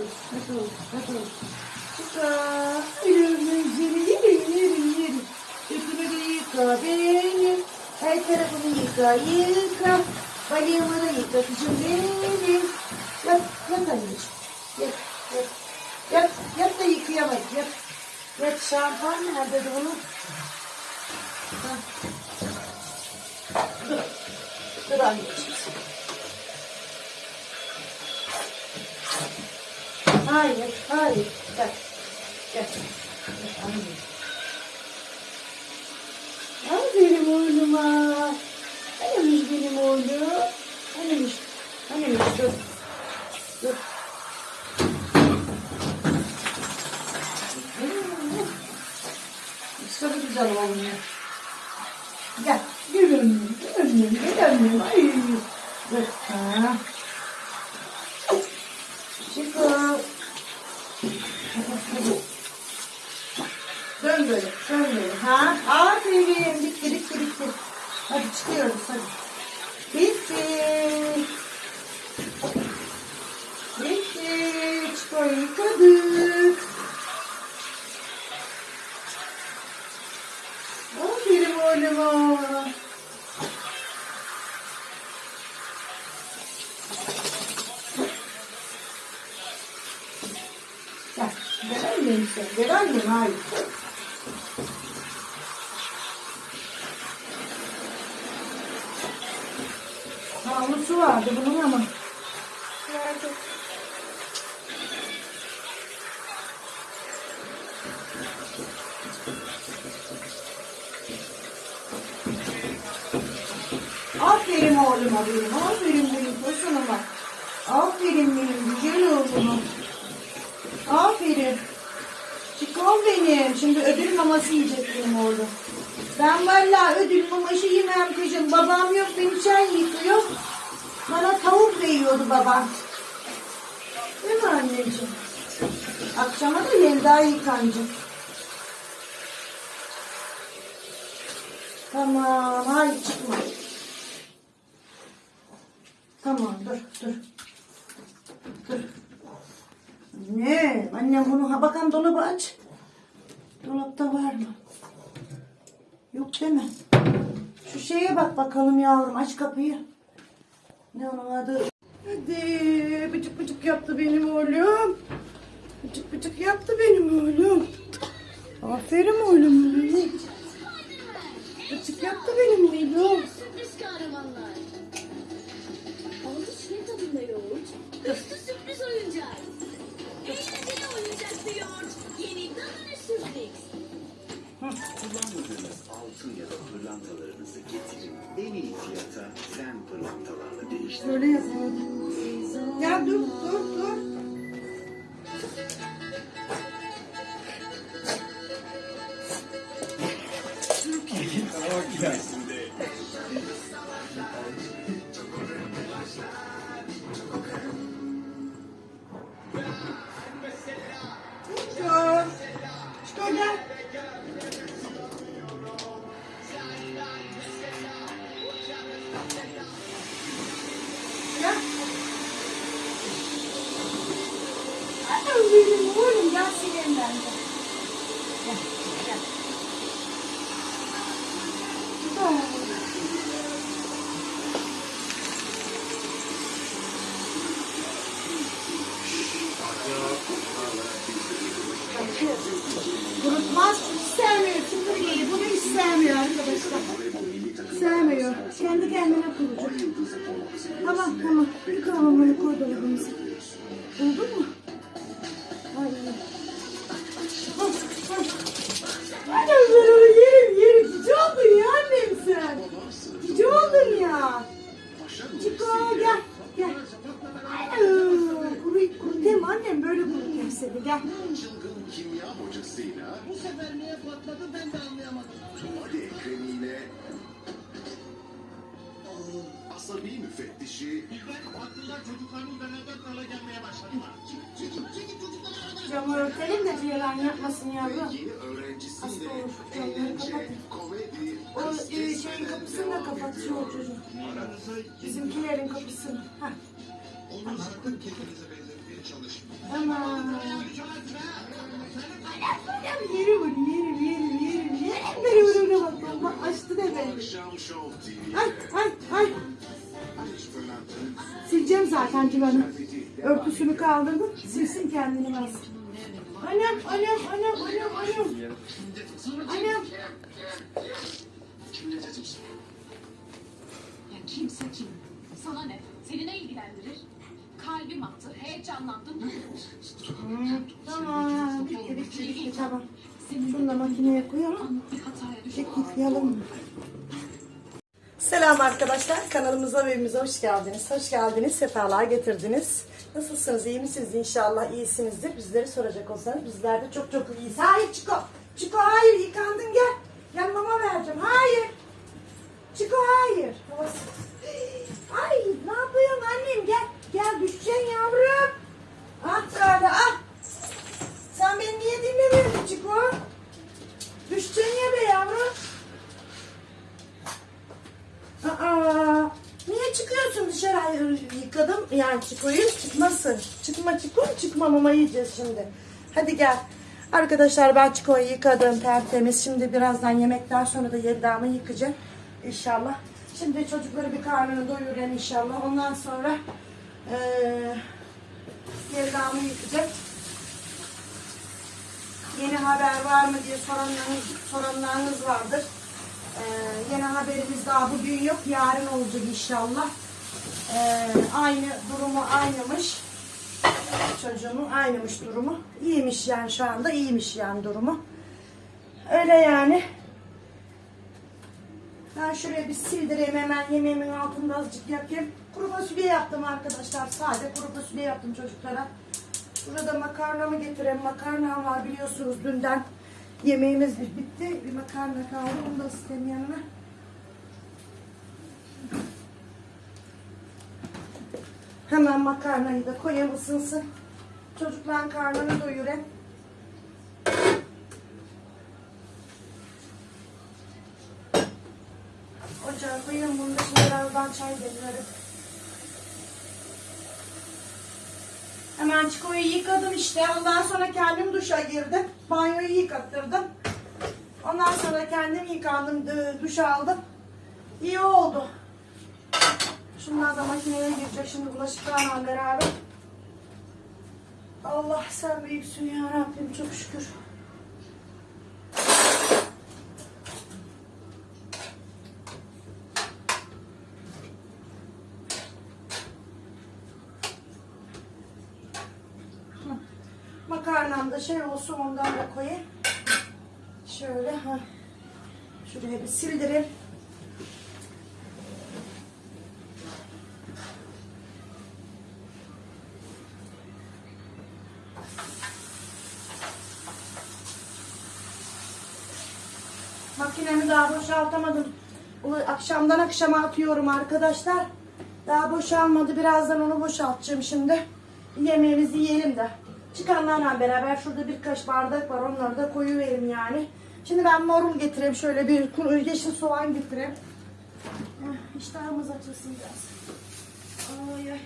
Hadi hadi. Çıkar. Önümüzü yerim yerim yerim. Götümü de yıka benim. Her tarafını yıka yıka. Balığımı da yıka kızım benim. Yat yat anneciğim. Yat yat. Yat yat da yıkayamayız yat. Yat şampuan nerede bunun? Ha. Dur. Dur anneciğim. Hayır, hayır. Gel. Gel. Anne. Aferin oğluma. Annemiş benim oğlum. Annemiş. Annemiş dur. Dur. Sarı güzel olmuyor. Gel. Önüm. Gel önüm. Ay. Dur. Ha. Çıkın. Dön böyle, dön böyle. Ha? Aferin. Bitti, bitti, bitti. Hadi çıkıyoruz, hadi. Bitti. Bitti. Çıkıyor, yıkadık. Aferin oğluma. Gel, annem sen. Gel annem, hayır. Havlusu vardı bunun ama. Nerede? Aferin oğluma benim, aferin benim koşunuma. Aferin benim güzel oğluma. Aferin. Çıkon benim. Şimdi ödül maması yiyecek benim oğlum. Ben vallahi ödül maması yemem kızım. Babam yok beni çay yıkıyor. Bana tavuk veriyordu babam. Değil mi anneciğim? Akşama da Yelda yıkanacak. Tamam, hayır çıkma. Tamam, dur, dur. Dur. Ne? Annem bunu ha bakalım dolabı aç. Dolapta var mı? Yok değil mi? Şu şeye bak bakalım yavrum aç kapıyı. Ne onun adı? Hadi bıcık bıcık yaptı benim oğlum. Bıcık bıcık yaptı benim oğlum. Aferin oğlum. Bıcık yaptı benim oğlum. Oğlum gel sileyim ben seni gel. Çılgın kimya hocasıyla Bu sefer niye patladı ben de anlayamadım. hadi ekreniyle asabi müfettişi İlber haklılar çocuklarımız beraber kala gelmeye başladılar. Çekil, çekil, çekil çocuklar aradan. Camı örtelim de Ceylan yapmasın yavrum. yeni öğrencisiyle. Camları eğlence, komedi, O e, şeyin kapısını da kapatıyor çocuk. Bizimkilerin kapısını. Hah. Onu sakın kendinize benzetmeye çalışmayın. Aman. Ay, ay, ay. Sileceğim zaten civanı. Örtüsünü kaldırdım, silsin kendini bas. Anam, anam, anam, anam, anam. Anam. Ya kimse kim? Sana ne? Seni ne ilgilendirir? Kalbim attı, heyecanlandım. Tamam. Bitti, bitti, bitti. Tamam. Şunu da makineye koyalım. Yıkayalım. Selam arkadaşlar. Kanalımıza ve evimize hoş geldiniz. Hoş geldiniz. Sefalar getirdiniz. Nasılsınız? iyi misiniz? İnşallah iyisinizdir. Bizleri soracak olsanız bizler de çok çok iyiyiz. Hayır Çiko. Çiko hayır yıkandın gel. Gel mama vereceğim. Hayır. Çiko hayır. Ay ne yapıyorsun annem gel. Gel düşeceksin yavrum. Ah böyle ah. Sen beni niye dinlemiyorsun Çiko? Düşeceksin ya be yavrum. Aa, niye çıkıyorsun dışarı? Hayır, Yıkadım yani Çiko'yu çıkmasın. Çıkma Çiko çıkma mama yiyeceğiz şimdi. Hadi gel. Arkadaşlar ben Çiko'yu yıkadım tertemiz. Şimdi birazdan yemekten sonra da Yelda'mı yıkayacağım. İnşallah. Şimdi çocukları bir karnını doyurayım inşallah. Ondan sonra eee Yelda'mı yıkayacağım. Yeni haber var mı diye soranlarınız, soranlarınız vardır. Ee, yeni haberimiz daha bugün yok. Yarın olacak inşallah. Ee, aynı durumu aynımış. Çocuğumun aynımış durumu. İyiymiş yani şu anda iyiymiş yani durumu. Öyle yani. Ben şuraya bir sildireyim hemen yemeğimin altında azıcık yakayım. Kuru fasulye yaptım arkadaşlar. Sade kuru fasulye yaptım çocuklara. Burada makarnamı getireyim. Makarnam var biliyorsunuz dünden. Yemeğimiz bir bitti. Bir makarna kaldı. Onu da ısıtayım yanına. Hemen makarnayı da koyayım ısınsın. Çocukların karnını doyurayım. Ocağa koyayım. Bunu da şimdi birazdan çay demlerim. Hemen çikoyu yıkadım işte. Ondan sonra kendim duşa girdim. Banyoyu yıkattırdım. Ondan sonra kendim yıkandım. du- Duş aldım. İyi oldu. Şunlar da makineye girecek şimdi bulaşıklarla beraber. Allah sen büyüksün ya Rabbim çok şükür. Makarnam da şey olsun ondan da koyayım. Şöyle ha. Şuraya bir sildireyim. Makinemi daha boşaltamadım. Akşamdan akşama atıyorum arkadaşlar. Daha boşalmadı. Birazdan onu boşaltacağım şimdi. Yemeğimizi yiyelim de. Çıkanlarla beraber şurada birkaç bardak var. Onları da koyuverim yani. Şimdi ben marul getireyim. Şöyle bir kuru yeşil soğan getireyim. İştahımız açılsın biraz. Ay ay.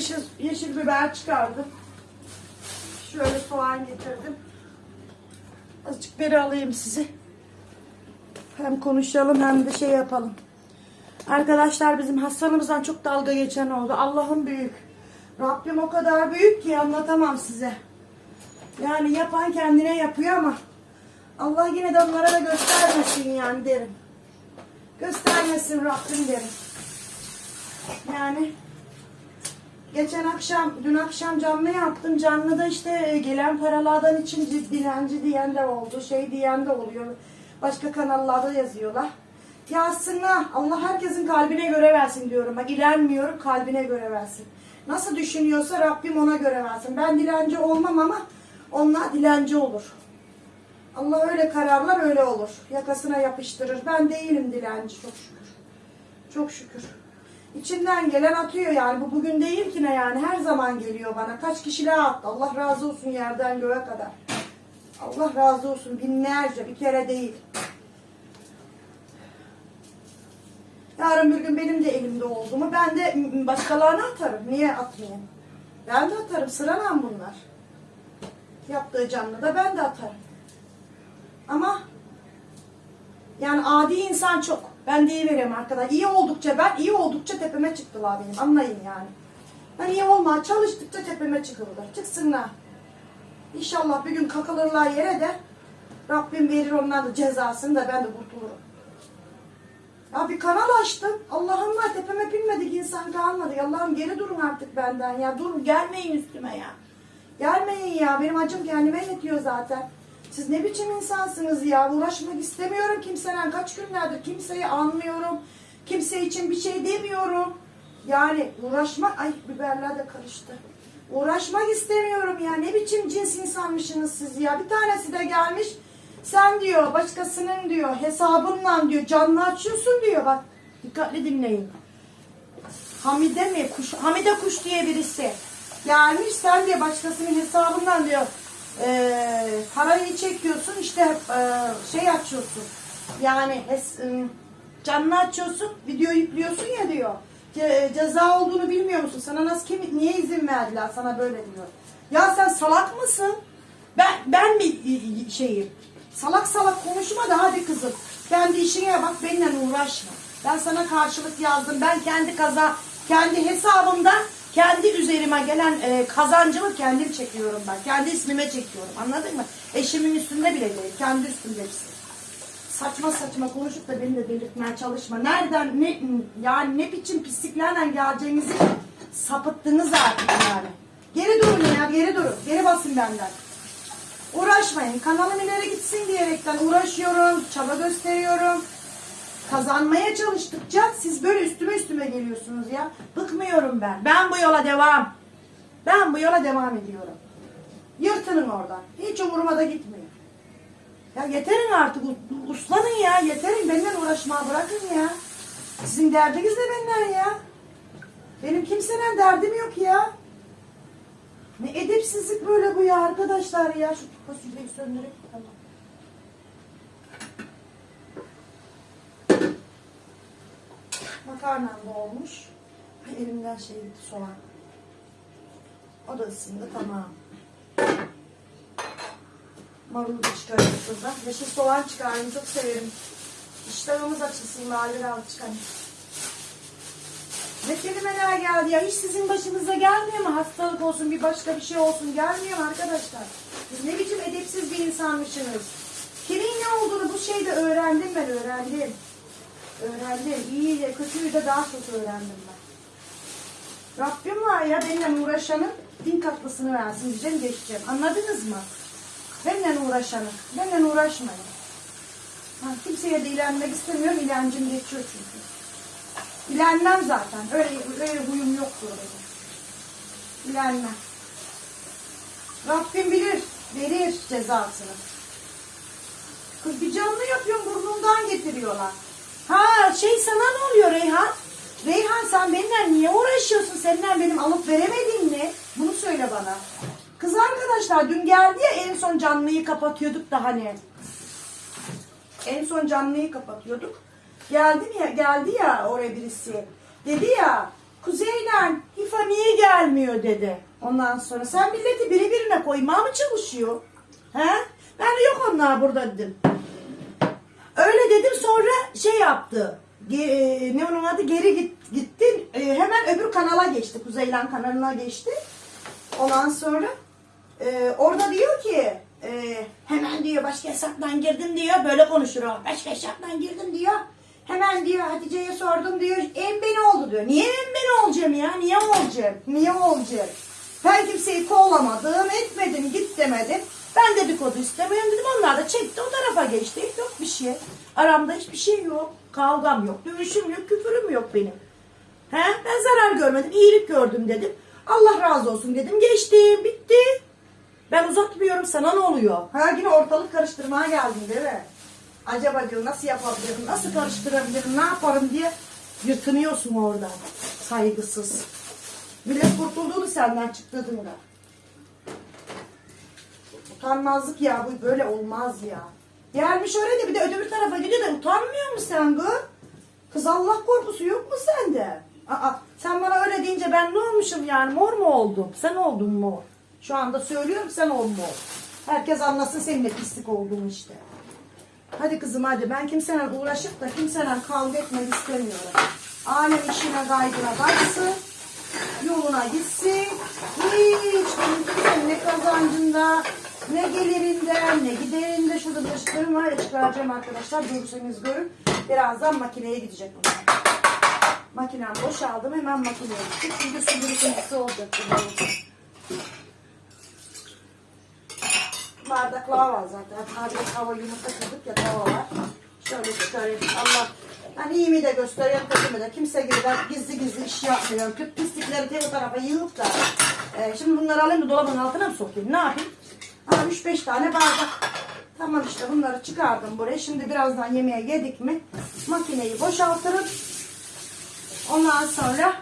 Yeşil, yeşil biber çıkardım. Şöyle soğan getirdim. Azıcık beri alayım sizi. Hem konuşalım hem de şey yapalım. Arkadaşlar bizim hastanımızdan çok dalga geçen oldu. Allah'ım büyük. Rabbim o kadar büyük ki anlatamam size. Yani yapan kendine yapıyor ama Allah yine de onlara da göstermesin yani derim. Göstermesin Rabbim derim. Yani Geçen akşam, dün akşam canlı yaptım. Canlıda işte gelen paralardan için dilenci diyen de oldu. Şey diyen de oluyor. Başka kanallarda yazıyorlar. Yazsınlar. Allah herkesin kalbine göre versin diyorum. Bak ilermiyorum kalbine göre versin. Nasıl düşünüyorsa Rabbim ona göre versin. Ben dilenci olmam ama onlar dilenci olur. Allah öyle kararlar öyle olur. Yakasına yapıştırır. Ben değilim dilenci çok şükür. Çok şükür. İçinden gelen atıyor yani. Bu bugün değil ki ne yani. Her zaman geliyor bana. Kaç kişiler attı. Allah razı olsun yerden göğe kadar. Allah razı olsun. Binlerce bir kere değil. Yarın bir gün benim de elimde oldu mu ben de başkalarına atarım. Niye atmayayım? Ben de atarım. Sıralan bunlar. Yaptığı canlı da ben de atarım. Ama yani adi insan çok. Ben deyivereyim arkadaşlar. İyi oldukça ben, iyi oldukça tepeme çıktılar benim. Anlayın yani. Ben iyi olmaya çalıştıkça tepeme çıkıldı. Çıksınlar. İnşallah bir gün kakılırlar yere de Rabbim verir ondan da cezasını da ben de kurtulurum. Ya bir kanal açtım. Allah'ım var tepeme binmedik insan kalmadı. Allah'ım geri durun artık benden ya. Durun gelmeyin üstüme ya. Gelmeyin ya. Benim acım kendime yetiyor zaten. Siz ne biçim insansınız ya? Uğraşmak istemiyorum kimseyle. Kaç günlerdir kimseyi anmıyorum. Kimse için bir şey demiyorum. Yani uğraşmak... Ay biberler de karıştı. Uğraşmak istemiyorum ya. Ne biçim cins insanmışsınız siz ya. Bir tanesi de gelmiş. Sen diyor başkasının diyor hesabınla diyor canlı açıyorsun diyor. Bak dikkatli dinleyin. Hamide mi? Kuş, Hamide Kuş diye birisi. Gelmiş sen diye başkasının hesabından diyor eee parayı çekiyorsun işte eee, şey açıyorsun. Yani hes, eee, canlı açıyorsun video yüklüyorsun ya diyor. Ce- ceza olduğunu bilmiyor musun? Sana nasıl kim niye izin verdiler sana böyle diyor. Ya sen salak mısın? Ben ben mi şeyim? Salak salak konuşma da hadi kızım. Kendi işine bak benimle uğraşma. Ben sana karşılık yazdım. Ben kendi kaza kendi hesabımdan kendi üzerime gelen e, kazancımı kendim çekiyorum ben. Kendi ismime çekiyorum. Anladın mı? Eşimin üstünde bile değil. Kendi üstümde hepsi. Saçma saçma konuşup da beni de delirtmeye çalışma. Nereden ne yani ne biçim pisliklerle geleceğinizi sapıttınız artık yani. Geri durun ya geri durun. Geri basın benden. Uğraşmayın. Kanalım ileri gitsin diyerekten uğraşıyorum, çaba gösteriyorum. Kazanmaya çalıştıkça siz böyle üstüme üstüme geliyorsunuz ya. Bıkmıyorum ben. Ben bu yola devam. Ben bu yola devam ediyorum. Yırtının oradan. Hiç umuruma da gitmiyor. Ya yeterin artık. Uslanın ya. Yeterin. Benimle uğraşmaya bırakın ya. Sizin derdiniz de benden ya. Benim kimsenin derdim yok ya. Ne edepsizlik böyle bu ya arkadaşlar ya. Şu fasulyeyi söndürüp tamam. Makarnam da olmuş. Elimden şey gitti soğan. O da ısındı tamam. Marulu da çıkarayım şuradan. Yeşil soğan çıkarayım çok severim. İştahımız açılsın bari biraz çıkarayım. Ne kelimeler geldi ya. Hiç sizin başınıza gelmiyor mu? Hastalık olsun, bir başka bir şey olsun. Gelmiyor mu arkadaşlar? Siz ne biçim edepsiz bir insanmışsınız. Kimin ne olduğunu bu şeyde öğrendim ben, öğrendim. Öğrendim. İyi de kötüyü de daha çok öğrendim ben. Rabbim var ya benimle uğraşanın bin katlısını versin diyeceğim geçeceğim. Anladınız mı? Benimle uğraşanın. Benimle uğraşmayın. Ha, kimseye de ilenmek istemiyorum. İlencim geçiyor çünkü. İlenmem zaten. Öyle, öyle huyum yoktur benim. İlenmem. Rabbim bilir, verir cezasını. Kız bir canlı yapıyorum burnumdan getiriyorlar. Şey sana ne oluyor Reyhan? Reyhan sen benimle niye uğraşıyorsun? Seninle benim alıp veremediğin ne? Bunu söyle bana. Kız arkadaşlar dün geldi ya en son canlıyı kapatıyorduk da hani. En son canlıyı kapatıyorduk. Geldi mi ya, geldi ya oraya birisi. Dedi ya Kuzey'le Hifa niye gelmiyor dedi. Ondan sonra sen milleti birbirine koymaya mı çalışıyor? He? Ben de yok onlar burada dedim. Öyle dedim sonra şey yaptı. Ge- ne onun adı geri git, gitti. E, hemen öbür kanala geçti. Kuzeylan kanalına geçti. Ondan sonra e, orada diyor ki e, hemen diyor başka hesaptan girdim diyor. Böyle konuşur o. Başka hesaptan girdim diyor. Hemen diyor Hatice'ye sordum diyor. En beni oldu diyor. Niye en beni olacağım ya? Niye olacağım? Niye olacağım? Ben kimseyi kovlamadım, etmedim, git demedim. Ben dedikodu istemiyorum dedim. Onlar da çekti o tarafa geçti. Yok bir şey. Aramda hiçbir şey yok. Kavgam yok, dövüşüm yok, küfürüm yok benim. He? Ben zarar görmedim, iyilik gördüm dedim. Allah razı olsun dedim. Geçti, bitti. Ben uzatmıyorum sana ne oluyor? Ha yine ortalık karıştırmaya geldin değil mi? Acaba diyor nasıl yapabilirim, nasıl karıştırabilirim, ne yaparım diye yırtınıyorsun orada. Saygısız. Millet kurtulduğunu senden çıktığında. Utanmazlık ya bu böyle olmaz ya. Gelmiş öyle de bir de öbür tarafa gidiyor da utanmıyor musun sen bu? Kız Allah korkusu yok mu sende? Aa, sen bana öyle deyince ben ne olmuşum yani mor mu oldum? Sen oldun mor. Şu anda söylüyorum sen ol mor. Herkes anlasın seninle pislik olduğunu işte. Hadi kızım hadi ben kimseyle uğraşıp da kimseyle kavga etmek istemiyorum. Alem işine gaygına baksın. Yoluna gitsin. Hiç benim kimsenin ne kazancında, ne gelirinde, ne giderinde. Şurada bulaşıklarım var ya çıkaracağım arkadaşlar. Görürseniz görün. Birazdan makineye gidecek bunlar. Makinem boşaldım. Hemen makineye gittik. Çünkü su birikintisi olacak. Bardaklar var zaten. Hadi hava yumurta kırdık ya tava var. Şöyle çıkarayım. Allah. Ben iyimi de göstereyim, kötümü de. Kimse gibi ben gizli gizli iş yapmıyorum. Pislikleri tek tarafa yığıp da. e, şimdi bunları alayım da dolabın altına mı sokayım? Ne yapayım? Ha 3-5 tane bardak. Tamam işte bunları çıkardım buraya. Şimdi birazdan yemeğe yedik mi makineyi boşaltırım. Ondan sonra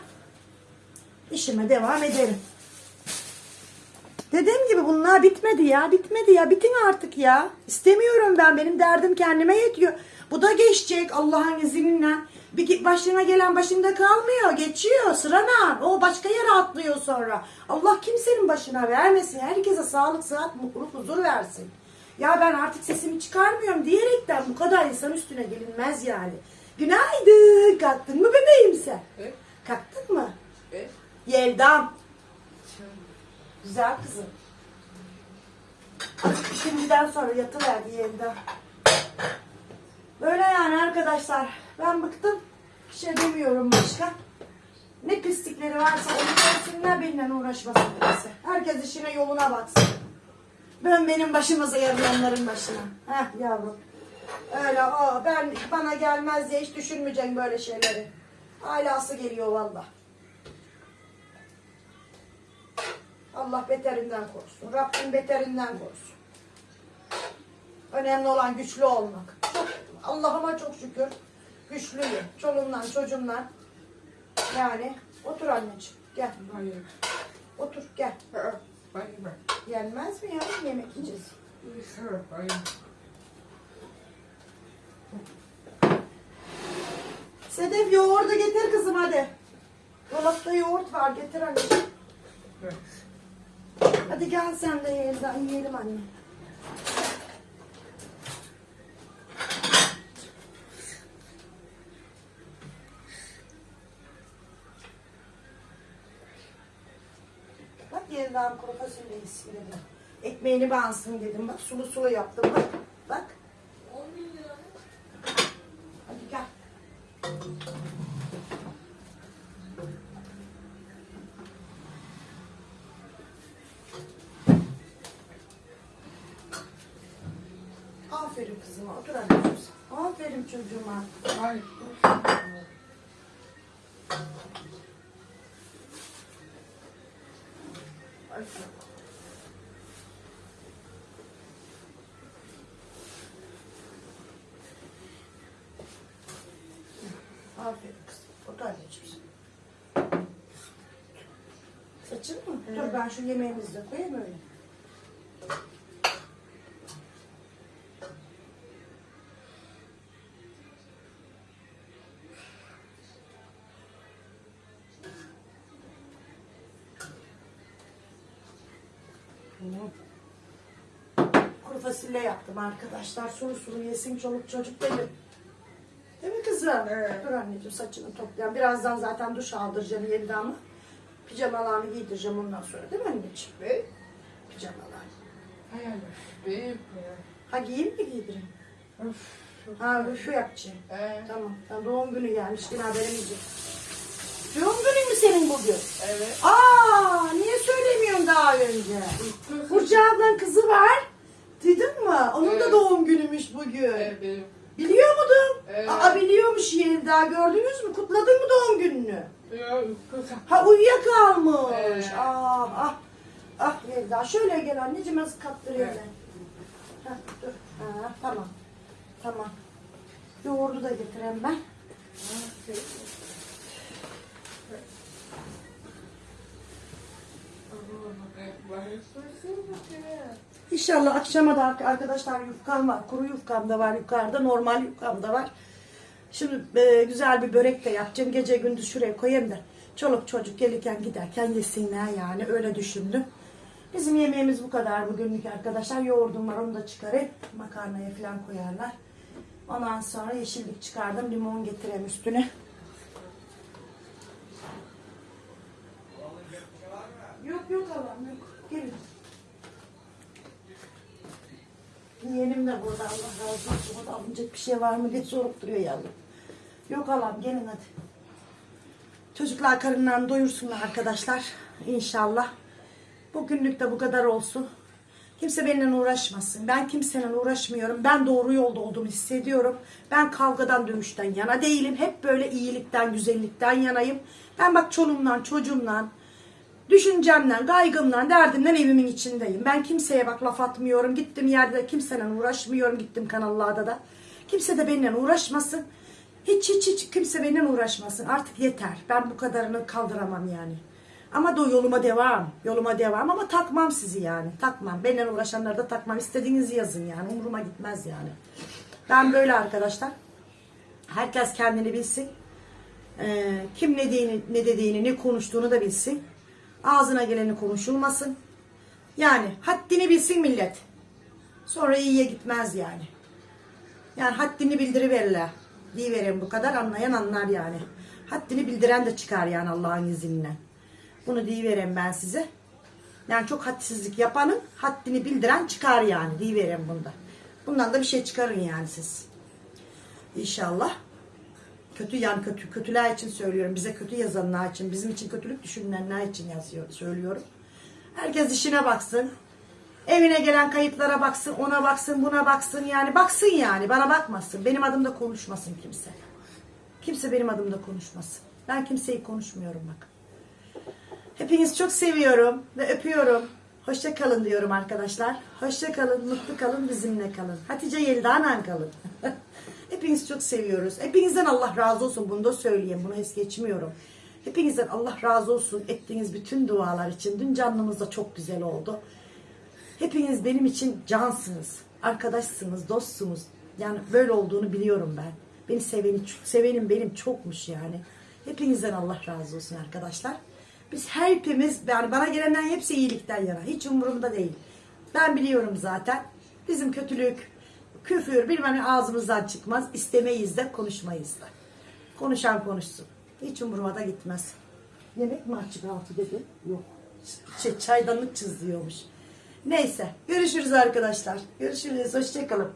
işime devam ederim. Dediğim gibi bunlar bitmedi ya. Bitmedi ya. Bitin artık ya. İstemiyorum ben. Benim derdim kendime yetiyor. Bu da geçecek Allah'ın izniyle. Bir başına gelen başında kalmıyor. Geçiyor sırana. O başka yere atlıyor sonra. Allah kimsenin başına vermesin. Herkese sağlık, sıhhat, mutluluk, huzur versin. Ya ben artık sesimi çıkarmıyorum diyerekten bu kadar insan üstüne gelinmez yani. Günaydın. Kalktın mı bebeğim sen? Evet. Kalktın mı? Evet. Yeldam. Güzel kızım. Şimdiden sonra yatıverdi yerinde. Böyle yani arkadaşlar. Ben bıktım. Bir şey demiyorum başka. Ne pislikleri varsa onu görsünler benimle uğraşmasın birisi. Herkes işine yoluna baksın. Ben benim başımıza yarıyanların başına. Heh yavrum. Öyle o ben bana gelmez diye hiç düşünmeyeceğim böyle şeyleri. Alası geliyor valla. Allah beterinden korusun. Rabbim beterinden korusun. Önemli olan güçlü olmak. Allah'ıma çok şükür güçlüyüm. Çoluğumdan çocuğumdan. Yani otur anneciğim. Gel. Hayır. Otur gel. Hayır. Gelmez mi ya? Yemek yiyeceğiz. Hayır. Sedef yoğurdu getir kızım hadi. Dolapta yoğurt var getir anneciğim. Hadi gel sen de yiyelim, yiyelim anne. Yeniden kuru fasulye istedim. Ekmeğini bansın dedim. Bak sulu sulu yaptım. Bak. Bak. Hadi gel. Aferin kızıma. Otur anneciğim. Aferin çocuğuma. Hayır. Aferin kızım. Otur anneciğim. Saçın mı? Dur ben şu yemeğimizi de koyayım öyle. Fasulye yaptım arkadaşlar. Sulu sulu yesin çoluk çocuk benim. Değil mi kızım? Dur anneciğim saçını toplayan. Birazdan zaten duş aldıracağım yerinde ama. Pijamalarını giydireceğim ondan sonra değil mi anneciğim? Ve Pijamalar. hayır. Benim. Ha giyeyim mi giydireyim? Of. Ha şu yapacağım. Ee, Tamam. Ya doğum günü gelmiş yine haberim yok. Doğum günün mü senin bugün? evet. Aa niye söylemiyorsun daha önce? Burcu ablanın kızı var. Duydun mu? Onun da Evet. doğum günümüş bugün. Evet benim. Biliyor muydun? Evet. Aa biliyormuş Yelda gördünüz mü? Kutladın mı doğum gününü? Ya. Ha uyuyakalmış. Evet. Ah ah. Ah Sevda. Şöyle gel anneciğim az ben. Heh, dur. Ha, tamam. Tamam. Yoğurdu da getireyim ben. İnşallah akşama da arkadaşlar yufkam var. Kuru yufkam da var yukarıda. Normal yufkam da var. Şimdi e, güzel bir börek de yapacağım. Gece gündüz şuraya koyayım da. Çoluk çocuk gelirken giderken yesinler yani. Öyle düşündüm. Bizim yemeğimiz bu kadar bugünlük arkadaşlar. Yoğurdum var onu da çıkarayım. Makarnaya falan koyarlar. Ondan sonra yeşillik çıkardım. Limon getireyim üstüne. Yok yok Allah'ım yok. Gelin. Yeğenim de burada Allah razı olsun. O da alınacak bir şey var mı diye sorup duruyor yavrum. Yok Allah'ım gelin hadi. Çocuklar karınlarını doyursunlar arkadaşlar. İnşallah. Bugünlük de bu kadar olsun. Kimse benimle uğraşmasın. Ben kimsenin uğraşmıyorum. Ben doğru yolda olduğumu hissediyorum. Ben kavgadan dövüşten yana değilim. Hep böyle iyilikten, güzellikten yanayım. Ben bak çoluğumdan, çocuğumdan, düşüncemden, kaygımdan, derdimden evimin içindeyim. Ben kimseye bak laf atmıyorum. Gittim yerde kimseyle uğraşmıyorum. Gittim kanallarda da. Kimse de benimle uğraşmasın. Hiç hiç hiç kimse benimle uğraşmasın. Artık yeter. Ben bu kadarını kaldıramam yani. Ama da yoluma devam. Yoluma devam ama takmam sizi yani. Takmam. Benimle uğraşanları da takmam. İstediğinizi yazın yani. Umuruma gitmez yani. Ben böyle arkadaşlar. Herkes kendini bilsin. Ee, kim ne dediğini, ne dediğini, ne konuştuğunu da bilsin. Ağzına geleni konuşulmasın. Yani haddini bilsin millet. Sonra iyiye gitmez yani. Yani haddini bildiriverirler. Diyiverin bu kadar anlayan anlar yani. Haddini bildiren de çıkar yani Allah'ın izniyle. Bunu diyiverem ben size. Yani çok hadsizlik yapanın haddini bildiren çıkar yani diyiverem bunda. Bundan da bir şey çıkarın yani siz. İnşallah. Kötü yani kötü kötüler için söylüyorum. Bize kötü yazanlar için, bizim için kötülük düşünenler için yazıyor, söylüyorum. Herkes işine baksın. Evine gelen kayıtlara baksın, ona baksın, buna baksın yani baksın yani bana bakmasın. Benim adımda konuşmasın kimse. Kimse benim adımda konuşmasın. Ben kimseyi konuşmuyorum bak. Hepinizi çok seviyorum ve öpüyorum. Hoşça kalın diyorum arkadaşlar. Hoşça kalın, mutlu kalın, bizimle kalın. Hatice Yelda'nan kalın. Hepinizi çok seviyoruz. Hepinizden Allah razı olsun. Bunu da söyleyeyim. Bunu es geçmiyorum. Hepinizden Allah razı olsun ettiğiniz bütün dualar için. Dün canlımız da çok güzel oldu. Hepiniz benim için cansınız. Arkadaşsınız, dostsunuz. Yani böyle olduğunu biliyorum ben. Beni seveni, sevenim benim çokmuş yani. Hepinizden Allah razı olsun arkadaşlar. Biz hepimiz, yani bana gelenlerin hepsi iyilikten yana. Hiç umurumda değil. Ben biliyorum zaten. Bizim kötülük, küfür bilmem ne ağzımızdan çıkmaz. İstemeyiz de konuşmayız da. Konuşan konuşsun. Hiç umuruma da gitmez. Yemek mi açık altı dedi? Yok. Şey, çaydanlık çiziyormuş. Neyse. Görüşürüz arkadaşlar. Görüşürüz. Hoşçakalın.